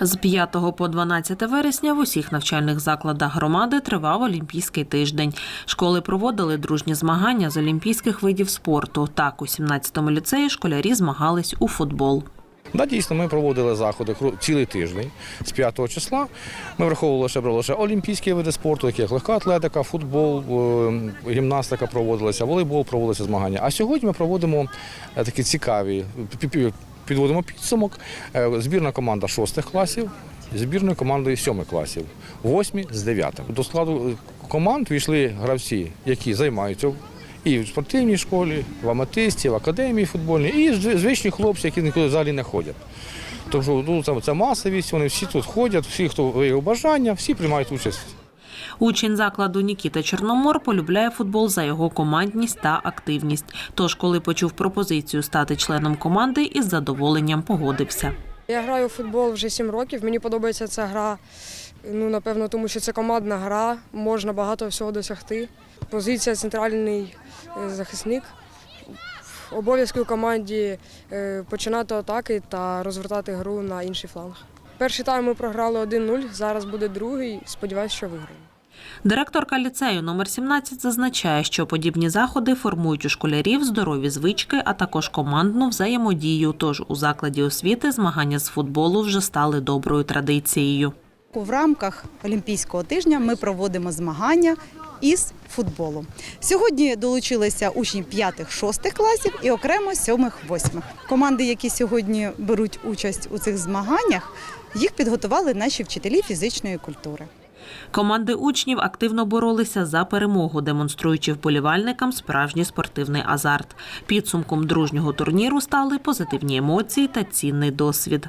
З 5 по 12 вересня в усіх навчальних закладах громади тривав Олімпійський тиждень. Школи проводили дружні змагання з олімпійських видів спорту. Так, у 17-му ліцеї школярі змагались у футбол. Да, дійсно, ми проводили заходи цілий тиждень з 5 числа. Ми враховували лише, брали лише олімпійські види спорту, такі як легка атлетика, футбол, е, гімнастика проводилася, волейбол проводилися змагання. А сьогодні ми проводимо е, такі цікаві, підводимо підсумок. Е, Збірна команда 6 класів, збірною командою 7 класів, 8 з 9. До складу е, команд війшли гравці, які займаються і в спортивній школі, в аметисті, в академії футбольній, і звичні хлопці, які нікуди взагалі не ходять. Тому що ну, це масовість, вони всі тут ходять, всі, хто виявив бажання, всі приймають участь. Учень закладу Нікіта Чорномор полюбляє футбол за його командність та активність. Тож, коли почув пропозицію стати членом команди, із задоволенням погодився. Я граю у футбол вже 7 років. Мені подобається ця гра. Ну, напевно, тому що це командна гра, можна багато всього досягти. Позиція центральний е, захисник. Обов'язки у команді е, починати атаки та розвертати гру на інший фланг. Перший тайм ми програли 1-0, зараз буде другий. Сподіваюся, що виграємо. Директорка ліцею номер 17 зазначає, що подібні заходи формують у школярів здорові звички, а також командну взаємодію. Тож у закладі освіти змагання з футболу вже стали доброю традицією. В рамках Олімпійського тижня ми проводимо змагання із футболу. Сьогодні долучилися учні 5-6 класів і окремо 7-8. Команди, які сьогодні беруть участь у цих змаганнях, їх підготували наші вчителі фізичної культури. Команди учнів активно боролися за перемогу, демонструючи вболівальникам справжній спортивний азарт. Підсумком дружнього турніру стали позитивні емоції та цінний досвід.